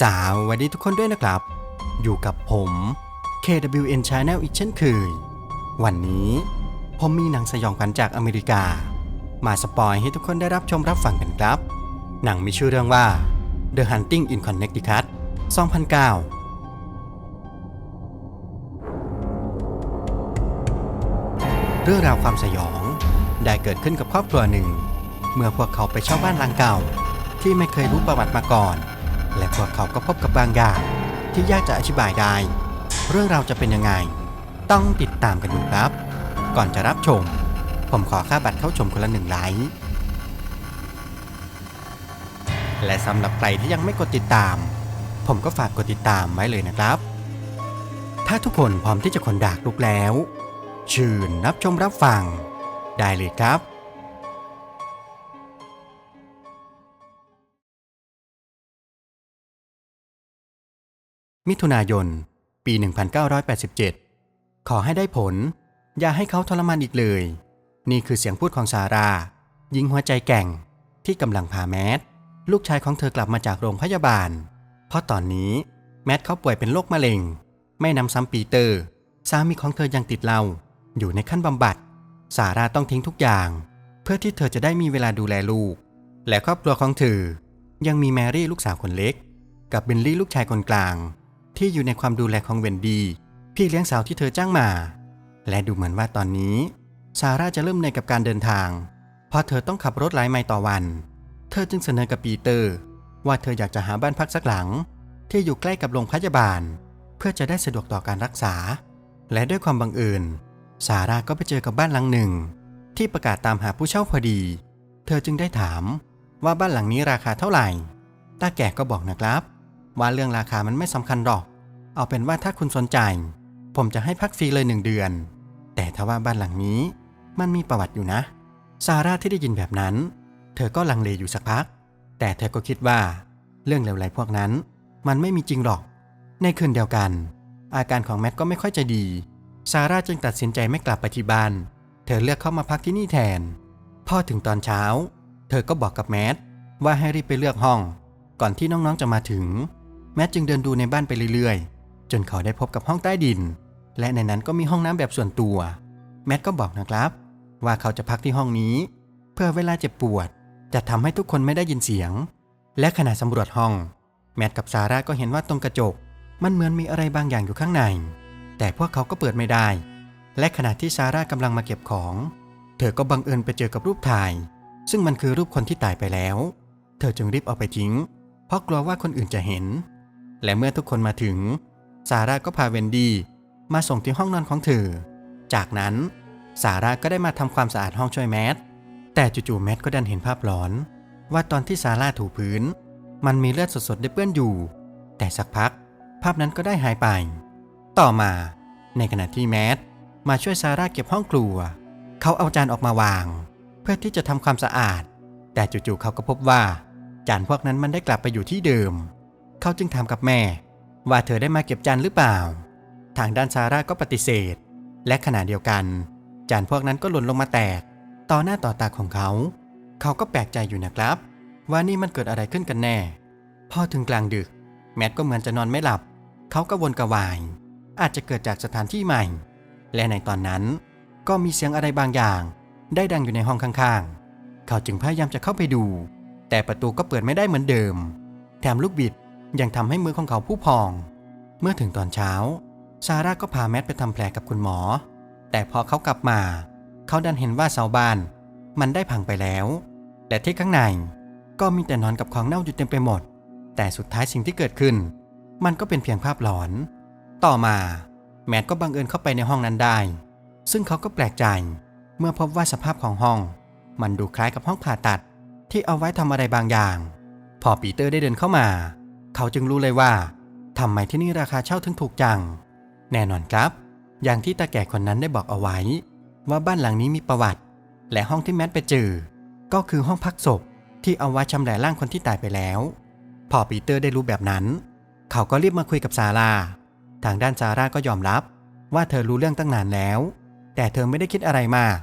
สาวัสดีทุกคนด้วยนะครับ อยู่กับผม KWN Channel อีกเช่นเคย วันนี้ผมมีหนังสยองขวัญจากอเมริกา มาสปอยให้ทุกคนได้รับชมรับฟังกันครับ หนังมีชื่อเรื่องว่า The Hunting in Connecticut 2009เรื่องราวความสยองได้เกิดขึ้นกับครอบครัวหนึ่ง เมื่อพวกเขาไปเช่าบ้านหลังเก่า ที่ไม่เคยรู้ประวัติมาก่อน และพวกเขาก็พบกับบางอย่างที่ยากจะอธิบายได้ เรื่องราวจะเป็นยังไง ต้องติดตามกันดูครับ ก่อนจะรับชม ผมขอค่าบัตรเข้าชมคนละหนึ่งไลค์และสำหรับใครที่ยังไม่กดติดตาม ผมก็ฝากกดติดตามไว้เลยนะครับ ถ้าทุกคนพร้อมที่จะขนดากลุกแล้ว ชื่นรับชมรับฟัง ได้เลยครับ มิถุนายน ปี 1987 ขอให้ได้ผล อย่าให้เขาทรมานอีกเลย นี่คือเสียงพูดของซาร่าหญิงหัวใจแกร่งที่กำลังพาแมทลูกชายของเธอกลับมาจากโรงพยาบาล เพราะตอนนี้แมทเขาป่วยเป็นโรคมะเร็ง ไม่นำซ้ำปีเตอร์ สามีของเธอยังติดเหล้าอยู่ในขั้นบำบัดซาร่าต้องทิ้งทุกอย่าง เพื่อที่เธอจะได้มีเวลาดูแลลูก และครอบครัวของเธอ ยังมีแมรี่ลูกสาวคนเล็ก กับเบนลี่ลูกชายคนกลาง ที่อยู่ในความดูแลของเวนดีพี่เลี้ยงสาวที่เธอจ้างมา และดูเหมือนว่าตอนนี้ ซาร่าจะเริ่มเหนื่อยกับการเดินทาง เพราะเธอต้องขับรถหลายไมล์ต่อวัน เธอจึงเสนอกับปีเตอร์ ว่าเธออยากจะหาบ้านพักสักหลัง ที่อยู่ใกล้กับโรงพยาบาล เพื่อจะได้สะดวกต่อการรักษา และด้วยความบังเอิญซาร่าก็ไปเจอกับบ้านหลังหนึ่ง ที่ประกาศตามหาผู้เช่าพอดี เธอจึงได้ถามว่าบ้านหลังนี้ราคาเท่าไหร่ตาแก่ก็บอกนะครับ ว่าเรื่องราคามันไม่สำคัญหรอก เอาเป็นว่าถ้าคุณสนใจ ผมจะให้พักฟรีเลยหนึ่งเดือน แต่ถ้าว่าบ้านหลังนี้ มันมีประวัติอยู่นะ ซาร่าที่ได้ยินแบบนั้น เธอก็ลังเลอยู่สักพัก แต่เธอก็คิดว่า เรื่องเลวไหลพวกนั้น มันไม่มีจริงหรอก ในคืนเดียวกัน อาการของแมทก็ไม่ค่อยจะดี ซาร่าจึงตัดสินใจไม่กลับไปที่บ้าน เธอเลือกเข้ามาพักที่นี่แทน พอถึงตอนเช้า เธอก็บอกกับแมทว่าให้รีบไปเลือกห้อง ก่อนที่น้องๆจะมาถึง แมทจึงเดินดูในบ้านไปเรื่อยๆ จนเขาได้พบกับห้องใต้ดิน และในนั้นก็มีห้องน้ำแบบส่วนตัว แมทก็บอกนะครับ ว่าเขาจะพักที่ห้องนี้ เพื่อเวลาเจ็บปวด จะทำให้ทุกคนไม่ได้ยินเสียง และขณะสำรวจห้อง แมทกับซาร่าก็เห็นว่าตรงกระจก มันเหมือนมีอะไรบางอย่างอยู่ข้างใน แต่พวกเขาก็เปิดไม่ได้ และขณะที่ซาร่ากำลังมาเก็บของ เธอก็บังเอิญไปเจอกับรูปถ่าย ซึ่งมันคือรูปคนที่ตายไปแล้ว เธอจึงรีบเอาไปทิ้ง เพราะกลัวว่าคนอื่นจะเห็น และเมื่อทุกคนมาถึง ซาร่าก็พาเวนดี้มาส่งที่ห้องนอนของเธอ จากนั้นซาร่าก็ได้มาทำความสะอาดห้องช่วยแมท แต่จู่ๆแมทก็ดันเห็นภาพหลอน ว่าตอนที่ซาร่าถูพื้น มันมีเลือดสดๆได้เปื้อนอยู่ แต่สักพัก ภาพนั้นก็ได้หายไป ต่อมา ในขณะที่แมทมาช่วยซาร่าเก็บห้องครัว เขาเอาจานออกมาวาง เพื่อที่จะทำความสะอาด แต่จู่ๆเขาก็พบว่า จานพวกนั้นมันได้กลับไปอยู่ที่เดิม เขาจึงถามกับแม่ ว่าเธอได้มาเก็บจานหรือเปล่า ทางด้านซาร่าก็ปฏิเสธ และขณะเดียวกัน จานพวกนั้นก็หล่นลงมาแตก ต่อหน้าต่อตาของเขา เขาก็แปลกใจอยู่นะครับ ว่านี่มันเกิดอะไรขึ้นกันแน่ พอถึงกลางดึก แมทก็เหมือนจะนอนไม่หลับ เขาก็วนกระวาย อาจจะเกิดจากสถานที่ใหม่ และในตอนนั้น ก็มีเสียงอะไรบางอย่าง ได้ดังอยู่ในห้องข้างๆ เขาจึงพยายามจะเข้าไปดู แต่ประตูก็เปิดไม่ได้เหมือนเดิม แถมลูกบิด ยังทำให้มือของเขาผู้พอง เมื่อถึงตอนเช้า ซาร่าก็พาแมทไปทำแผลกับคุณหมอ แต่พอเขากลับมา เขาดันเห็นว่าเสาบ้าน มันได้พังไปแล้ว และที่ข้างในก็มีแต่นอนกับของเน่าอยู่เต็มไปหมด แต่สุดท้ายสิ่งที่เกิดขึ้น มันก็เป็นเพียงภาพหลอน ต่อมา แมทก็บังเอิญเข้าไปในห้องนั้นได้ ซึ่งเขาก็แปลกใจ เมื่อพบว่าสภาพของห้อง มันดูคล้ายกับห้องผ่าตัดที่เอาไว้ทำอะไรบางอย่าง พอปีเตอร์ได้เดินเข้ามา เขาจึงรู้เลยว่าทำไมที่นี่ราคาเช่าถึงถูกจัง แน่นอนครับ อย่างที่ตาแก่คนนั้นได้บอกเอาไว้ ว่าบ้านหลังนี้มีประวัติ และห้องที่แมทไปเจอ ก็คือห้องพักศพที่เอาไว้ชำแหละร่างคนที่ตายไปแล้ว พอปีเตอร์ได้รู้แบบนั้น เขาก็รีบมาคุยกับซาร่าทางด้านซาร่าก็ยอมรับ ว่าเธอรู้เรื่องตั้งนานแล้ว แต่เธอไม่ได้คิดอะไรมาก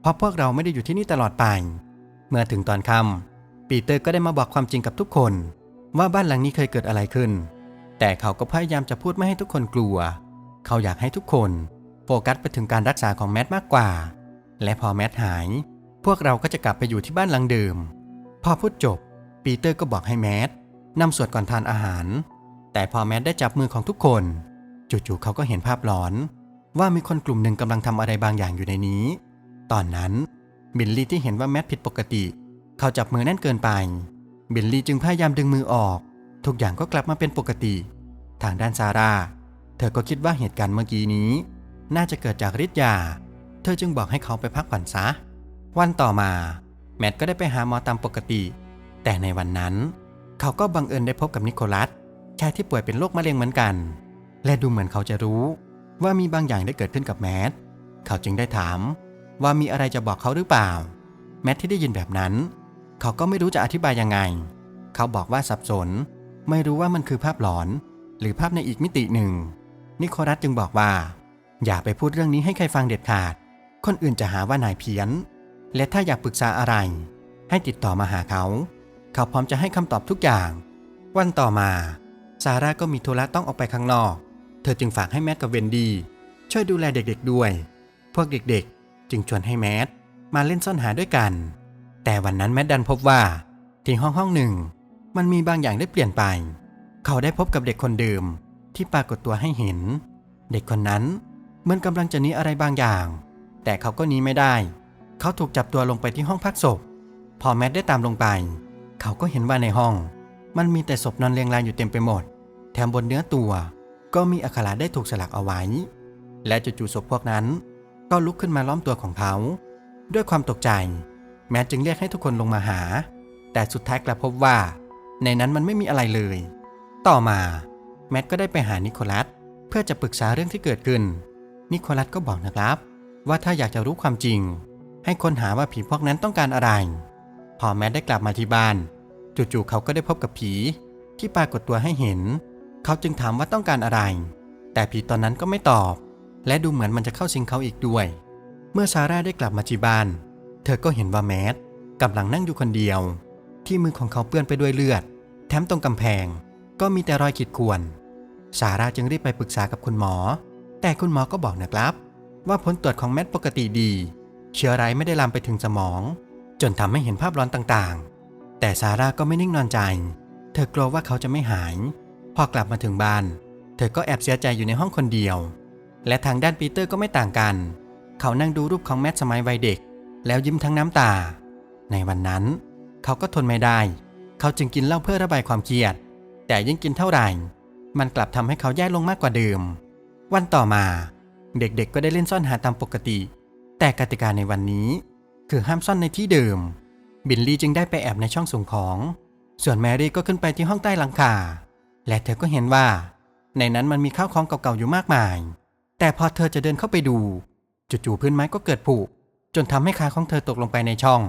เพราะพวกเราไม่ได้อยู่ที่นี่ตลอดไป เมื่อถึงตอนค่ำปีเตอร์ก็ได้มาบอกความจริงกับทุกคน ว่าบ้านหลังนี้เคยเกิดอะไรขึ้น แต่เขาก็พยายามจะพูดไม่ให้ทุกคนกลัว เขาอยากให้ทุกคนโฟกัสไปถึงการรักษาของแมทมากกว่า และพอแมทหาย พวกเราก็จะกลับไปอยู่ที่บ้านหลังเดิม พอพูดจบ ปีเตอร์ก็บอกให้แมทนำสวดก่อนทานอาหาร แต่พอแมทได้จับมือของทุกคน จู่ๆเขาก็เห็นภาพหลอน ว่ามีคนกลุ่มหนึ่งกำลังทำอะไรบางอย่างอยู่ในนี้ ตอนนั้นบิลลี่ที่เห็นว่าแมทผิดปกติ เขาจับมือแน่นเกินไป เบลลี่จึงพยายามดึงมือออก ทุกอย่างก็กลับมาเป็นปกติ ทางด้านซาร่า เธอก็คิดว่าเหตุการณ์เมื่อกี้นี้ น่าจะเกิดจากฤทธิ์ยา เธอจึงบอกให้เขาไปพักผ่อนซะ วันต่อมา แมทก็ได้ไปหาหมอตามปกติ แต่ในวันนั้น เขาก็บังเอิญได้พบกับนิโคลัสชายที่ป่วยเป็นโรคมะเร็งเหมือนกัน และดูเหมือนเขาจะรู้ ว่ามีบางอย่างได้เกิดขึ้นกับแมท เขาจึงได้ถาม ว่ามีอะไรจะบอกเขาหรือเปล่า แมทที่ได้ยินแบบนั้น เขาก็ไม่รู้จะอธิบายยังไง เขาบอกว่าสับสน ไม่รู้ว่ามันคือภาพหลอน หรือภาพในอีกมิติหนึ่ง นิโคลัสจึงบอกว่า อย่าไปพูดเรื่องนี้ให้ใครฟังเด็ดขาด คนอื่นจะหาว่านายเพี้ยน และถ้าอยากปรึกษาอะไร ให้ติดต่อมาหาเขา เขาพร้อมจะให้คำตอบทุกอย่าง วันต่อมา ซาร่าก็มีธุระต้องออกไปข้างนอก เธอจึงฝากให้แมทกับเวนดี้ช่วยดูแลเด็กๆด้วย พวกเด็กๆ จึงชวนให้แมทมาเล่นซ่อนหาด้วยกัน แต่วันนั้นแมทดันพบว่าที่ห้องห้องหนึ่ง มันมีบางอย่างได้เปลี่ยนไป เขาได้พบกับเด็กคนเดิมที่ปรากฏตัวให้เห็น เด็กคนนั้นเหมือนกำลังจะหนีอะไรบางอย่าง แต่เขาก็หนีไม่ได้ เขาถูกจับตัวลงไปที่ห้องพักศพ พอแมทได้ตามลงไป เขาก็เห็นว่าในห้อง มันมีแต่ศพนอนเรียงรายอยู่เต็มไปหมด แถมบนเนื้อตัว ก็มีอักขระได้ถูกสลักเอาไว้ และจู่ๆศพพวกนั้น ก็ลุกขึ้นมาล้อมตัวของเขา ด้วยความตกใจ แมทจึงเรียกให้ทุกคนลงมาหา แต่สุดท้ายกลับพบว่า ในนั้นมันไม่มีอะไรเลย ต่อมาแมทก็ได้ไปหานิโคลัสเพื่อจะปรึกษาเรื่องที่เกิดขึ้น นิโคลัสก็บอกนะครับ ว่าถ้าอยากจะรู้ความจริง ให้ค้นหาว่าผีพวกนั้นต้องการอะไร พอแมทได้กลับมาที่บ้าน จู่ๆเขาก็ได้พบกับผี ที่ปรากฏตัวให้เห็น เขาจึงถามว่าต้องการอะไร แต่ผีตอนนั้นก็ไม่ตอบ และดูเหมือนมันจะเข้าสิงเขาอีกด้วย เมื่อซาร่าได้กลับมาที่บ้าน เธอก็เห็นว่าแมทกำลังนั่งอยู่คนเดียว ที่มือของเขาเปื้อนไปด้วยเลือด แถมตรงกำแพง ก็มีแต่รอยขีดข่วน ซาร่าจึงรีบไปปรึกษากับคุณหมอ แต่คุณหมอก็บอกนะครับ ว่าผลตรวจของแมทปกติดี เชื้อร้ายไม่ได้ลามไปถึงสมอง จนทำให้เห็นภาพร้อนต่างๆ แต่ซาร่าก็ไม่นิ่งนอนใจ เธอกลัวว่าเขาจะไม่หาย พอกลับมาถึงบ้าน เธอก็แอบเสียใจอยู่ในห้องคนเดียว และทางด้านปีเตอร์ก็ไม่ต่างกัน เขานั่งดูรูปของแมทสมัยวัยเด็ก แล้วยิ้มทั้งน้ำตา ในวันนั้น เขาก็ทนไม่ได้ เขาจึงกินเหล้าเพื่อระบายความเครียด แต่ยิ่งกินเท่าไหร่ มันกลับทำให้เขาแย่ลงมากกว่าเดิม วันต่อมา เด็กๆก็ได้เล่นซ่อนหาตามปกติ แต่กติกาในวันนี้ คือห้ามซ่อนในที่เดิม บิลลี่จึงได้ไปแอบในช่องส่งของ ส่วนแมรี่ก็ขึ้นไปที่ห้องใต้หลังคา และเธอก็เห็นว่า ในนั้นมันมีข้าวของเก่าๆอยู่มากมาย แต่พอเธอจะเดินเข้าไปดูจู่ๆพื้นไม้ก็เกิดผุ จนทำให้ขาของเธอตกลงไปในช่อง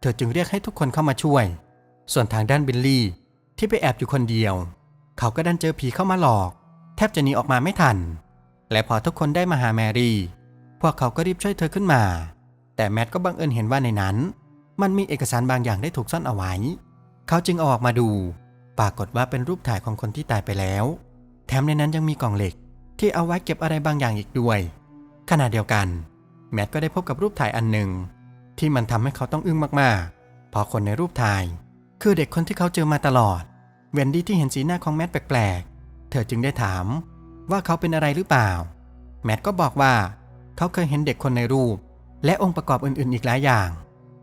เธอจึงเรียกให้ทุกคนเข้ามาช่วย ส่วนทางด้านบิลลี่ ที่ไปแอบอยู่คนเดียว เขาก็ดันเจอผีเข้ามาหลอก แทบจะหนีออกมาไม่ทัน และพอทุกคนได้มาหาแมรี่ พวกเขาก็รีบช่วยเธอขึ้นมา แต่แมทก็บังเอิญเห็นว่าในนั้น มันมีเอกสารบางอย่างได้ถูกซ่อนเอาไว้ เขาจึงเอาออกมาดู ปรากฏว่าเป็นรูปถ่ายของคนที่ตายไปแล้ว แถมในนั้นยังมีกล่องเหล็กที่เอาไว้เก็บอะไรบางอย่างอีกด้วย ขณะเดียวกัน แมทก็ได้พบกับรูปถ่ายอันหนึ่ง ที่มันทำให้เขาต้องอึ้งมากๆ เพราะคนในรูปถ่าย คือเด็กคนที่เขาเจอมาตลอด เวนดี้ที่เห็นสีหน้าของแมทแปลกๆ เธอจึงได้ถามว่าเขาเป็นอะไรหรือเปล่า แมทก็บอกว่าเขาเคยเห็นเด็กคนในรูป และองค์ประกอบอื่นๆ อีกหลายอย่าง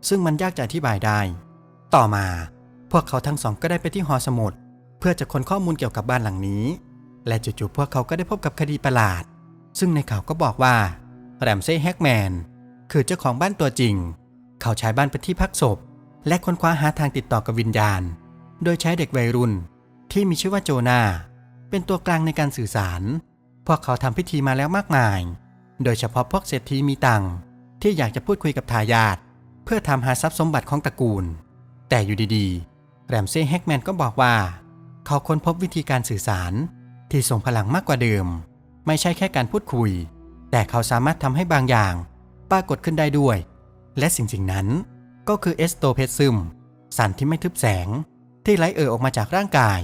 ซึ่งมันยากจะอธิบายได้ ต่อมา พวกเขาทั้งสองก็ได้ไปที่หอสมุด เพื่อจะค้นข้อมูลเกี่ยวกับบ้านหลังนี้ และจู่ๆพวกเขาก็ได้พบกับคดีประหลาด ซึ่งในข่าวก็บอกว่า แรมเซ่แฮกแมน คือเจ้าของบ้านตัวจริง เขาใช้บ้านเป็นที่พักศพ และค้นคว้าหาทางติดต่อกับวิญญาณ โดยใช้เด็กวัยรุ่น ที่มีชื่อว่าโจนาเป็นตัวกลางในการสื่อสาร พวกเขาทำพิธีมาแล้วมากมาย โดยเฉพาะพวกเศรษฐีมีตังค์ที่อยากจะพูดคุยกับทายาทเพื่อทำหาทรัพย์สมบัติของตระกูล แต่อยู่ดีๆ แรมเซ่แฮกแมนก็บอกว่า เขาค้นพบวิธีการสื่อสารที่ส่งพลังมากกว่าเดิม ไม่ใช่แค่การพูดคุย แต่เขาสามารถทำให้บางอย่าง ปรากฏขึ้นได้ด้วย และสิ่งสิ่งนั้นก็คือเอสโตเพซึมสันที่ไม่ทึบแสง ที่ไหลเอ่อออกมาจากร่างกาย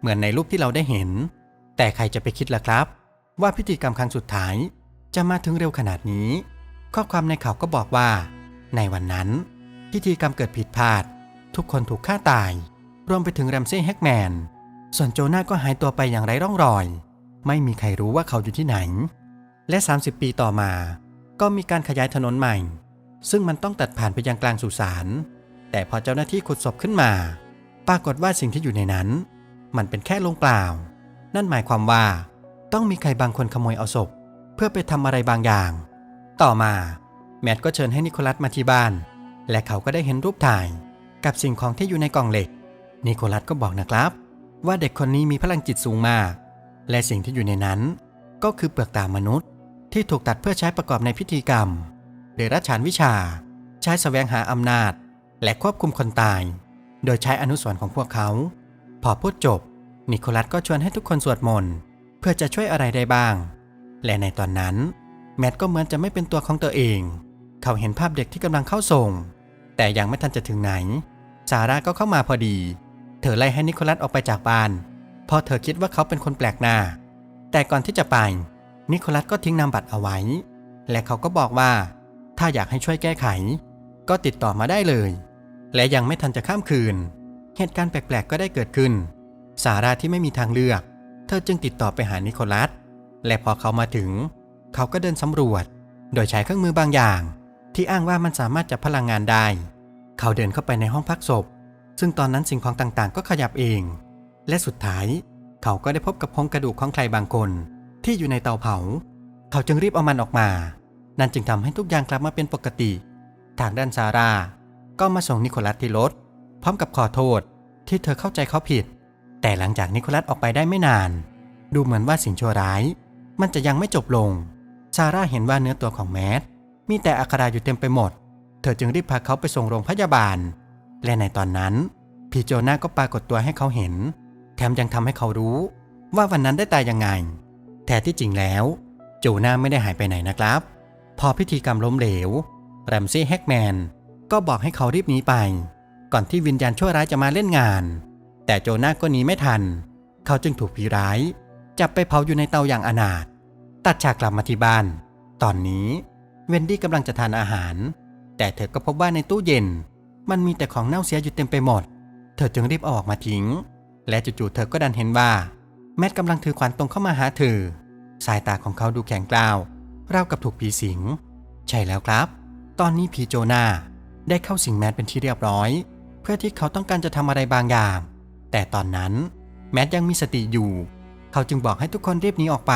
เหมือนในรูปที่เราได้เห็น แต่ใครจะไปคิดล่ะครับ ว่าพิธีกรรมครั้งสุดท้าย จะมาถึงเร็วขนาดนี้ ข้อความในข่าวก็บอกว่า ในวันนั้น พิธีกรรมเกิดผิดพลาด ทุกคนถูกฆ่าตาย รวมไปถึงแรมเซ่แฮกแมนส่วนโจนาก็หายตัวไปอย่างไร้ร่องรอย ไม่มีใครรู้ว่าเขาอยู่ที่ไหน และ 30 ปีต่อมา ก็มีการขยายถนนใหม่ ซึ่งมันต้องตัดผ่านไปยังกลางสุสานแต่พอเจ้าหน้าที่ขุดศพขึ้นมา ปรากฏว่าสิ่งที่อยู่ในนั้น มันเป็นแค่ลงเปล่า นั่นหมายความว่าต้องมีใครบางคนขโมยเอาศพ เพื่อไปทำอะไรบางอย่าง ต่อมา แมทก็เชิญให้นิโคลัสมาที่บ้าน และเขาก็ได้เห็นรูปถ่าย กับสิ่งของที่อยู่ในกล่องเหล็ก นิโคลัสก็บอกนะครับ ว่าเด็กคนนี้มีพลังจิตสูงมาก และสิ่งที่อยู่ในนั้น ก็คือเปลือกตามนุษย์ ที่ถูกตัดเพื่อใช้ประกอบในพิธีกรรมเดรัจฉานวิชา ใช้แสวงหาอำนาจ และควบคุมคนตาย โดยใช้อนุสรณ์ของพวกเขา พอพูดจบ นิโคลัสก็ชวนให้ทุกคนสวดมนต์เพื่อจะช่วยอะไรได้บ้าง และในตอนนั้น แมทก็เหมือนจะไม่เป็นตัวของตัวเอง เขาเห็นภาพเด็กที่กำลังเข้าส่งแต่ยังไม่ทันจะถึงไหน ซาร่าก็เข้ามาพอดี เธอไล่ให้นิโคลัสออกไปจากบ้านเพราะเธอคิดว่าเขาเป็นคนแปลกหน้า แต่ก่อนที่จะไป นิโคลัสก็ทิ้งนามบัตรเอาไว้ และเขาก็บอกว่า ถ้าอยากให้ช่วยแก้ไข ก็ติดต่อมาได้เลย และยังไม่ทันจะข้ามคืน เหตุการณ์แปลกๆก็ได้เกิดขึ้น สาราที่ไม่มีทางเลือก เธอจึงติดต่อไปหานิโคลัส และพอเขามาถึง เขาก็เดินสำรวจ โดยใช้เครื่องมือบางอย่าง ที่อ้างว่ามันสามารถจับพลังงานได้ เขาเดินเข้าไปในห้องพักศพ ซึ่งตอนนั้นสิ่งของต่างๆ ก็ขยับเอง และสุดท้าย เขาก็ได้พบกับโครงกระดูกของใครบางคน ที่อยู่ในเตาเผา เขาจึงรีบเอามันออกมา นั่นจึงทำให้ทุกอย่างกลับมาเป็นปกติ ทางด้านซาร่า ก็มาส่งนิโคลัสที่รถพร้อมกับขอโทษที่เธอเข้าใจเขาผิด แต่หลังจากนิโคลัสออกไปได้ไม่นาน ดูเหมือนว่าสิ่งชั่วร้าย มันจะยังไม่จบลง ซาร่าเห็นว่าเนื้อตัวของแมทมีแต่อักระอยู่เต็มไปหมด เธอจึงรีบพาเขาไปส่งโรงพยาบาล และในตอนนั้นพี่โจนาก็ปรากฏตัวให้เขาเห็น แถมยังทำให้เขารู้ว่าวันนั้นได้ตายยังไง แท้ที่จริงแล้ว โจนาไม่ได้หายไปไหนนะครับ พอพิธีกรรมล้มเหลว แรมซี่แฮกแมนก็บอกให้เขารีบหนีไป ก่อนที่วิญญาณชั่วร้ายจะมาเล่นงาน แต่โจนาก็หนีไม่ทัน เขาจึงถูกผีร้าย จับไปเผาอยู่ในเตาอย่างอนาถตัดฉากกลับมาที่บ้าน ตอนนี้เวนดี้กำลังจะทานอาหาร แต่เธอก็พบว่าในตู้เย็น มันมีแต่ของเน่าเสียอยู่เต็มไปหมด เธอจึงรีบเอาออกมาทิ้ง และจู่ๆเธอก็ดันเห็นว่า แมทกำลังถือขวานตรงเข้ามาหาเธอ สายตาของเขาดูแข็งกร้าวราวกับถูกผีสิง ใช่แล้วครับ ตอนนี้ผีโจนาได้เข้าสิงแมทเป็นที่เรียบร้อย เพื่อที่เขาต้องการจะทำอะไรบางอย่าง แต่ตอนนั้นแมทยังมีสติอยู่ เขาจึงบอกให้ทุกคนรีบหนีออกไป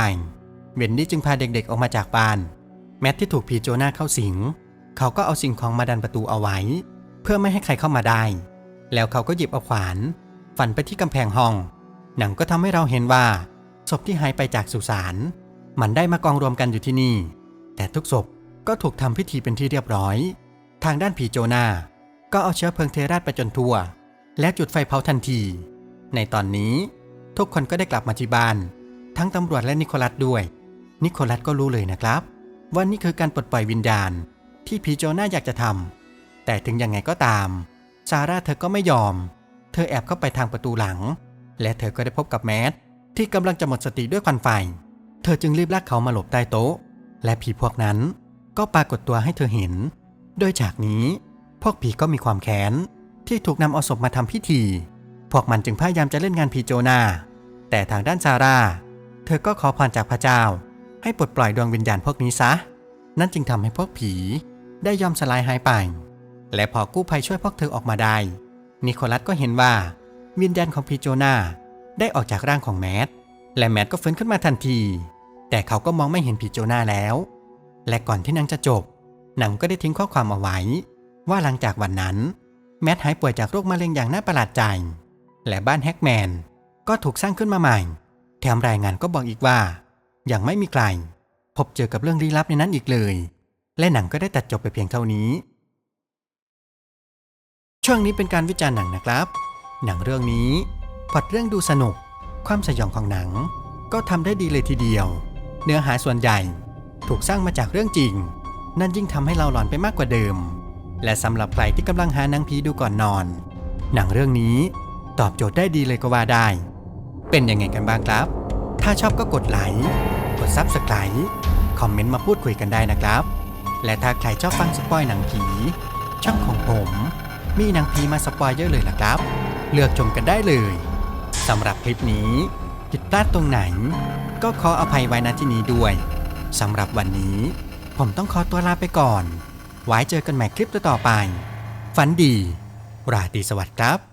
เวนดี้จึงพาเด็กๆออกมาจากบ้าน แมทที่ถูกผีโจนาเข้าสิง เขาก็เอาสิ่งของมาดันประตูเอาไว้ เพื่อไม่ให้ใครเข้ามาได้ แล้วเขาก็หยิบเอาขวาน ฟันไปที่กำแพงห้อง หนังก็ทำให้เราเห็นว่า ศพที่หายไปจากสุสานมันได้มากองรวมกันอยู่ที่นี่ แต่ทุกศพก็ถูกทำพิธีเป็นที่เรียบร้อย ทางด้านผีโจนา ก็เอาเชื้อเพลิงเทราดไปจนทั่ว และจุดไฟเผาทันที ในตอนนี้ทุกคนก็ได้กลับมาที่บ้าน ทั้งตำรวจและนิโคลัสด้วย นิโคลัสก็รู้เลยนะครับว่านี่คือการปลดปล่อยวิญญาณ ที่ผีโจนาอยากจะทำแต่ถึงยังไงก็ตามซาร่าเธอก็ไม่ยอม เธอแอบเข้าไปทางประตูหลัง และเธอก็ได้พบกับแมทที่กำลังจะหมดสติด้วยควันไฟ เธอจึงรีบลากเขามาหลบใต้โต๊ะ และผีพวกนั้นก็ปรากฏตัวให้เธอเห็น โดยจากนี้ พวกผีก็มีความแค้นที่ถูกนำเอาศพมาทำพิธี พวกมันจึงพยายามจะเล่นงานผีโจนา แต่ทางด้านซาร่า เธอก็ขอพรจากพระเจ้า ให้ปลดปล่อยดวงวิญญาณพวกนี้ซะ นั่นจึงทำให้พวกผีได้ยอมสลายหายไป และพอกู้ภัยช่วยพวกเธอออกมาได้ นิโคลัสก็เห็นว่า วิญญาณของพีโจนาได้ออกจากร่างของแมท และแมทก็ฟื้นขึ้นมาทันที แต่เขาก็มองไม่เห็นพีโจนาแล้ว และก่อนที่นางจะจบนังก็ได้ทิ้งข้อความเอาไว้ ว่าหลังจากวันนั้น แมทหายป่วยจากโรคมะเร็งอย่างน่าประหลาดใจ และบ้านแฮกแมนก็ถูกสร้างขึ้นมาใหม่ แถมรายงานก็บอกอีกว่า ยังไม่มีใครพบเจอกับเรื่องลี้ลับในนั้นอีกเลย และหนังก็ได้ตัดจบไปเพียงเท่านี้ ช่วงนี้เป็นการวิจารณ์หนังนะครับ หนังเรื่องนี้พอตเรื่องดูสนุก ความสยองของหนัง ก็ทำได้ดีเลยทีเดียว เนื้อหาส่วนใหญ่ ถูกสร้างมาจากเรื่องจริง นั่นยิ่งทำให้เราหลอนไปมากกว่าเดิม และสำหรับใครที่กำลังหาหนังผีดูก่อนนอน หนังเรื่องนี้ตอบโจทย์ได้ดีเลยก็ว่าได้ เป็นยังไงกันบ้างครับ ถ้าชอบก็กดไลค์กด Subscribe คอมเมนต์มาพูดคุยกันได้นะครับ และถ้าใครชอบฟังสปอยหนังผี ช่องของผม มีหนังผีมาสปอยเยอะเลยล่ะครับ เลือกชมกันได้เลยสำหรับคลิปนี้ผิดพลาดตรงไหน ก็ขออภัยไว้ณที่นี้ด้วยสำหรับวันนี้ ผมต้องขอตัวลาไปก่อน ไว้เจอกันใหม่คลิปต่อไป ฝันดี ราตรีสวัสดิ์ครับ